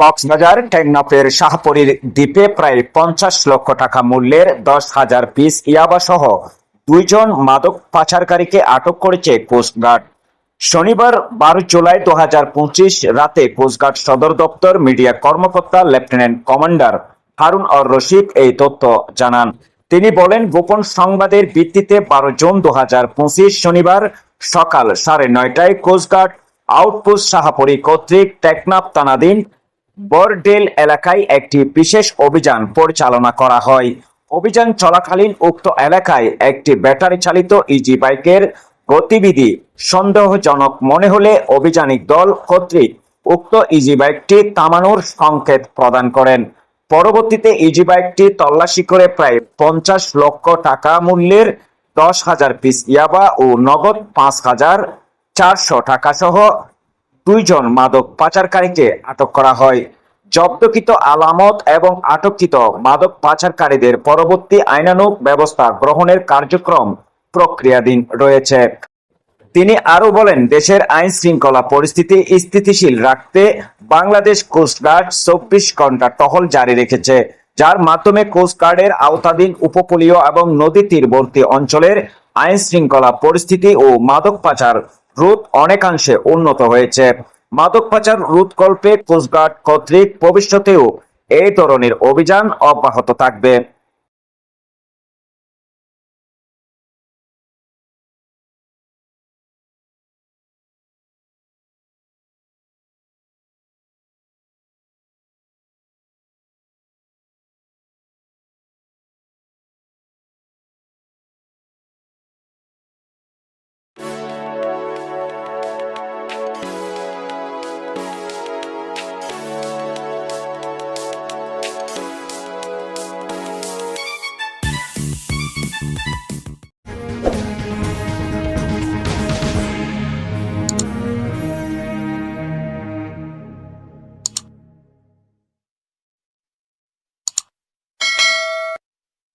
কক্সবাজার টেকনাফের শাহপরীর দ্বীপে প্রায় পঞ্চাশ লক্ষ টাকা মূল্যের দশ হাজার পিস ইয়াবা সহ দুইজন মাদক পাচারকারীকে আটক করেছে কোস্টগার্ড। শনিবার বারো জুলাই দু হাজার পঁচিশ রাতে কোস্টগার্ড সদর দপ্তর মিডিয়া কর্মকর্তা লেফটেন্যান্ট কমান্ডার হারুন অর রশিদ এই তথ্য জানান। তিনি বলেন, গোপন সংবাদের ভিত্তিতে বারো জুন দু হাজার পঁচিশ শনিবার সকাল সাড়ে নয়টায় কোস্টগার্ড আউটপোস্ট শাহপরী কর্তৃক টেকনাফ তানাদিন বরডেল এলাকায় একটি বিশেষ অভিযান পরিচালনা করা হয়। অভিযান চলাকালীন উক্ত এলাকায় একটি ব্যাটারি চালিত ইজি বাইকের গতিবিধি সন্দেহজনক মনে হলে অভিযানিক দল কর্তৃক উক্ত ইজি বাইকটি থামানোর সংকেত প্রদান করেন। পরবর্তীতে ইজি বাইকটি তল্লাশি করে প্রায় পঞ্চাশ লক্ষ টাকা মূল্যের দশ হাজার পিস ইয়াবা ও নগদ পাঁচ হাজার চারশো টাকা সহ দুইজন মাদক পাচারকারীকে আটক করা হয়। জব্দকৃত আলামত এবং আটককৃত মাদক পাচারকারীদের পরবর্তী আইনানুগ ব্যবস্থা গ্রহণের কার্যক্রম প্রক্রিয়াধীন রয়েছে। তিনি আরও বলেন, দেশের আইন শৃঙ্খলা পরিস্থিতি স্থিতিশীল রাখতে বাংলাদেশ কোস্টগার্ড চব্বিশ ঘণ্টা টহল জারি রেখেছে, যার মাধ্যমে কোস্টগার্ডের আওতাধীন উপকূলীয় এবং নদী তীরবর্তী অঞ্চলের আইন শৃঙ্খলা পরিস্থিতি ও মাদক পাচার রোধ অনেকাংশে উন্নত হয়েছে। মাদক পাচার রোধকল্পে কোস্টগার্ড কর্তৃক ভবিষ্যতেও এই ধরনের অভিযান অব্যাহত থাকবে।